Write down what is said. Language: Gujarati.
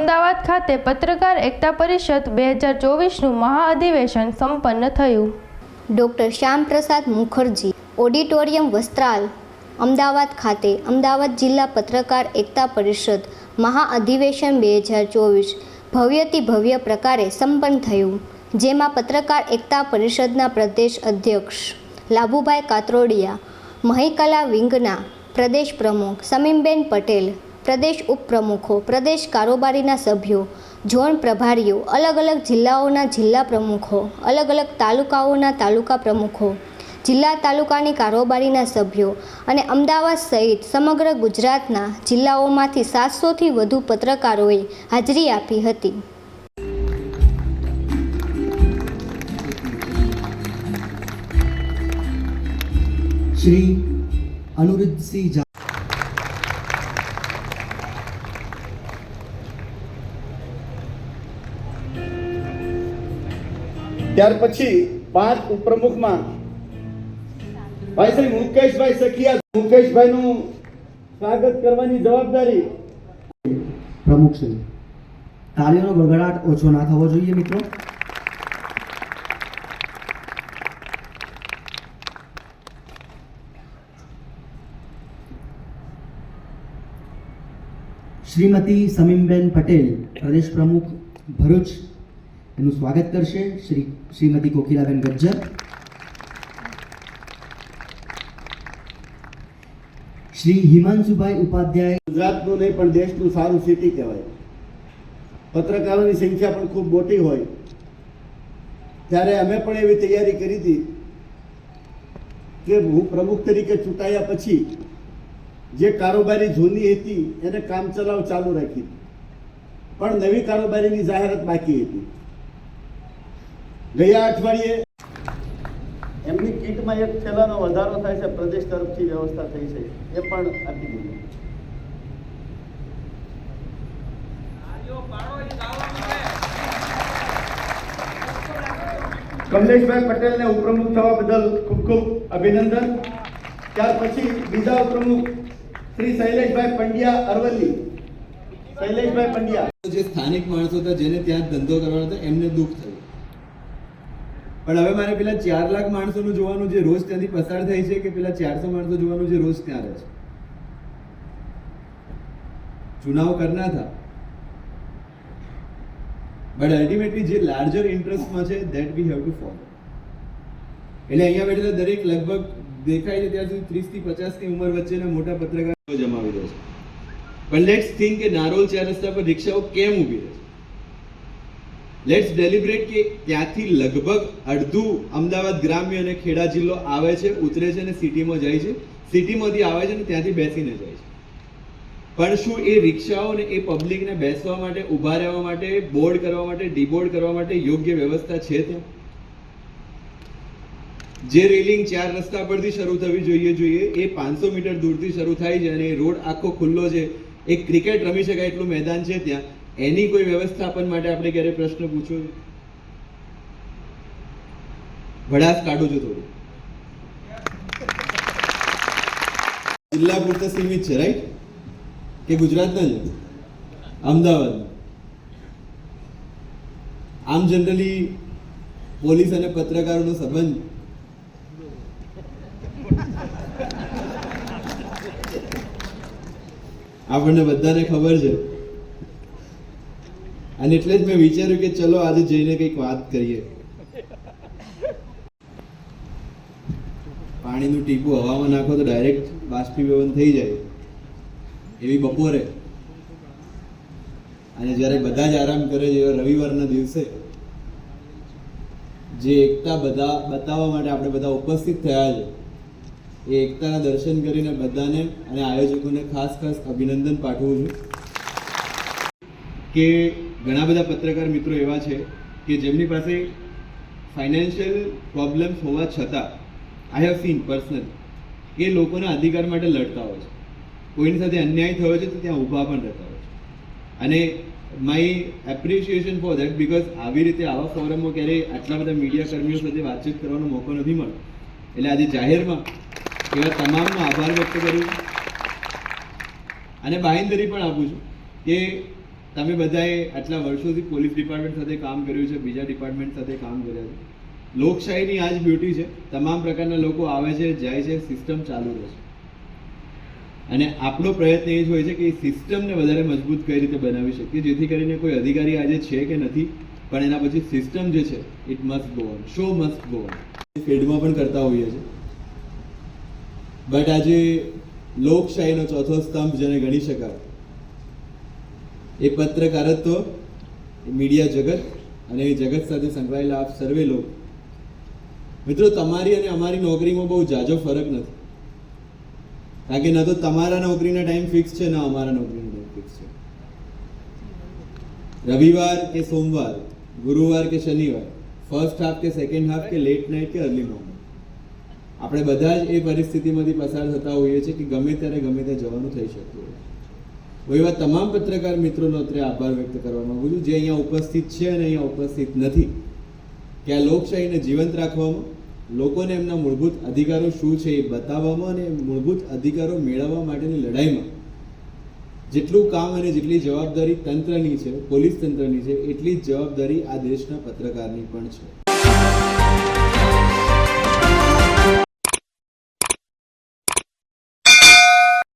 અમદાવાદ ખાતે પત્રકાર એકતા પરિષદ બે હજાર ચોવીસનું મહાઅધિવેશન સંપન્ન થયું. ડૉક્ટર શ્યામપ્રસાદ મુખર્જી, ઓડિટોરિયમ વસ્ત્રાલ, અમદાવાદ ખાતે અમદાવાદ જિલ્લા પત્રકાર એકતા પરિષદ મહાઅધિવેશન બે હજાર ચોવીસ ભવ્યથી ભવ્ય પ્રકારે સંપન્ન થયું, જેમાં પત્રકાર એકતા પરિષદના પ્રદેશ અધ્યક્ષ લાભુભાઈ કાતરોડિયા, મહિકલા વિંગના પ્રદેશ પ્રમુખ સમીમબેન પટેલ પ્રદેશ ઉપપ્રમુખો, પ્રદેશ કારોબારીના સભ્યો, ઝોન પ્રભારીઓ, અલગ અલગ જિલ્લાઓના જિલ્લા પ્રમુખો, અલગ અલગ તાલુકાઓના તાલુકા પ્રમુખો, જિલ્લા તાલુકાની કારોબારીના સભ્યો અને અમદાવાદ સહિત સમગ્ર ગુજરાતના જિલ્લાઓમાંથી સાતસોથી વધુ પત્રકારોએ હાજરી આપી હતી. શ્રી અનુરુદ્ધસિંહ ત્યાર પછી પાંચ ઉપપ્રમુખમાં ભાઈ શ્રી મુકેશભાઈ સખિયા મુકેશભાઈ નું સ્વાગત કરવાની જવાબદારી. પ્રમુખ છે તાળીઓનો ગડગડાટ ઓછો ના થવો જોઈએ, મિત્રો. શ્રીમતી સમીમબેન પટેલ, પ્રદેશ પ્રમુખ ભરૂચ એનું સ્વાગત કરશે શ્રી શ્રીમતી કોકિલાબેન ગજ્જર. શ્રી હિમાંશુભાઈ ઉપાધ્યાય ગુજરાતનું નહીં, પણ દેશનું સારું સિટી કહેવાય. પત્રકારોની સંખ્યા પણ ખૂબ મોટી હોય. ત્યારે અમે પણ એવી તૈયારી કરી હતી કે હું પ્રમુખ તરીકે ચૂંટાયા પછી જે કારોબારી જૂની હતી, એને કામ ચલાવ ચાલુ રાખી. પણ નવી કારોબારીની જાહેરાત બાકી હતી. ગયા અઠવાડિયે એમની કીટમાં એક થેલાનો વધારો થાય છે, પ્રદેશ તરફથી વ્યવસ્થા થઈ છે, એ પણ આપી દીધી. કમલેશભાઈ પટેલને ઉપપ્રમુખ થવા બદલ ખૂબ ખૂબ અભિનંદન. ત્યાર પછી બીજા ઉપપ્રમુખ શ્રી શૈલેષભાઈ પંડ્યા અરવલ્લી. શૈલેષભાઈ પંડ્યા. જે સ્થાનિક માણસો હતા, જેને ત્યાં ધંધો કરવાનો હતો, એમને દુઃખ થયું. પણ હવે મારે પેલા ચાર લાખ માણસોનું જોવાનું જે રોજ ત્યાંથી પસાર થાય છે કે પેલા ચારસો માણસો જોવાનું જે રોજ ત્યાં રહે છે? ચુનાવ કરના થા. બટ અલ્ટિમેટલી જે લાર્જર ઇન્ટરેસ્ટમાં છે that we have to follow એટલે અહીંયા બેઠેલા દરેક લગભગ દેખાય છે ત્યાં સુધી ત્રીસથી પચાસની ઉંમર વચ્ચેના મોટા પત્રકારો જમાવી દે છે. પણ લેટ્સ થિંક કે નારોલ ચાર રસ્તા પર રિક્ષાઓ કેમ ઊભી રહે છે? લેટ્સ ડેલિબ્રેટ કે ત્યાંથી લગભગ અડધું અમદાવાદ ગ્રામ્ય અને ખેડા જિલ્લો આવે છે, ઉતરે છે અને સિટીમાં જાય છે. સિટીમાંથી આવે છે અને ત્યાંથી બેસીને જાય છે. પણ શું એ રિક્ષાઓને એ પબ્લિકને બેસવા માટે, ઊભા રહેવા માટે બોર્ડ કરવા માટે ડીબોર્ડ કરવા માટે યોગ્ય વ્યવસ્થા છે ત્યાં? જે રેલિંગ ચાર રસ્તા પરથી શરૂ થવી જોઈએ જોઈએ. એ પાંચસો મીટર દૂરથી શરૂ થાય છે અને રોડ આખો ખુલ્લો છે. એક ક્રિકેટ રમી શકાય એટલું મેદાન છે ત્યાં. એની કોઈ વ્યવસ્થાપન માટે આપણે ક્યારે પ્રશ્ન પૂછ્યો છે? ભડાસ કાઢું છું થોડું. જિલ્લા પૂરતા સીમિત છે રાઈટ કે ગુજરાતના જ? અમદાવાદ. આમ જનરલી પોલીસ અને પત્રકારોનો સંબંધ. આપણને બધાને ખબર છે. અને એટલે જ મેં વિચાર્યું કે ચલો આજે જઈને કંઈક વાત કરીએ. પાણીનું ટીપું હવામાં નાખો તો ડાયરેક્ટ બાષ્પીભવન થઈ જાય. એવી બપોરે. અને જ્યારે બધા જ આરામ કરે છે, એવા રવિવારના દિવસે, જે એકતા બધા બતાવવા માટે આપણે બધા ઉપસ્થિત થયા છે, એ એકતાના દર્શન કરીને બધાને અને આયોજકોને ખાસ ખાસ અભિનંદન પાઠવું છું. કે ઘણા બધા પત્રકાર મિત્રો એવા છે કે જેમની પાસે ફાઇનાન્શિયલ પ્રોબ્લેમ્સ હોવા છતાં આઈ હેવ સીન પર્સનલ એ લોકોના અધિકાર માટે લડતા હોય છે. કોઈની સાથે અન્યાય થયો છે તો ત્યાં ઊભા પણ રહેતા હોય છે. અને my appreciation for that because આવી રીતે આવા ફોરમમાં ક્યારેય આટલા બધા મીડિયા કર્મીઓ સાથે વાતચીત કરવાનો મોકો નથી મળતો એટલે આજે જાહેરમાં એવા તમામનો આભાર વ્યક્ત કરું છું. અને બાંહેધરી પણ આપું છું કે તમે બધાએ આટલા વર્ષોથી પોલીસ ડિપાર્ટમેન્ટ સાથે કામ કર્યું છે, બીજા ડિપાર્ટમેન્ટ સાથે કામ કર્યા છે. લોકશાહીની આ જ બ્યુટી છે, તમામ પ્રકારના લોકો આવે છે, જાય છે, સિસ્ટમ ચાલુ રહે છે. અને આપણો પ્રયત્ન એ જ હોય છે કે એ સિસ્ટમને વધારે મજબૂત કઈ રીતે બનાવી શકીએ, જેથી કરીને કોઈ અધિકારી આજે છે કે નથી, પણ એના પછી સિસ્ટમ જે છે it must go on show must go on ફિલ્ડમાં પણ કરતા હોઈએ છીએ બટ આજે લોકશાહીનો ચોથો સ્તંભ જેને ગણી શકાય એ પત્રકારત્વ મીડિયા જગત અને એ જગત સાથે સંકળાયેલા આપ સર્વે લોકો. મિત્રો, તમારી અને અમારી નોકરીમાં બહુ જાજો ફરક નથી. કારણ કે ન તો તમારા નોકરીનો ટાઈમ ફિક્સ છે, ન અમારા નોકરીનો ટાઈમ ફિક્સ છે. રવિવાર કે સોમવાર, ગુરુવાર કે શનિવાર ફર્સ્ટ હાફ કે સેકન્ડ હાફ કે લેટ નાઇટ કે અર્લી મોર્નિંગ આપણે બધા જ એ પરિસ્થિતિમાંથી પસાર થતા હોઈએ છીએ કે ગમે ત્યારે ગમે ત્યાં જવાનું થઈ શકતું હોય. હું એવા તમામ પત્રકાર મિત્રોનો અત્યારે આભાર વ્યક્ત કરવા માંગુ છું, જે અહીંયા ઉપસ્થિત છે અને અહીંયા ઉપસ્થિત નથી. કે આ લોકશાહીને જીવંત રાખવામાં, લોકોને એમના મૂળભૂત અધિકારો શું છે એ બતાવવામાં અને મૂળભૂત અધિકારો મેળવવા માટેની લડાઈમાં. જેટલું કામ અને જેટલી જવાબદારી તંત્રની છે, પોલીસ તંત્રની છે, એટલી જ જવાબદારી આ દેશના પત્રકારની પણ છે.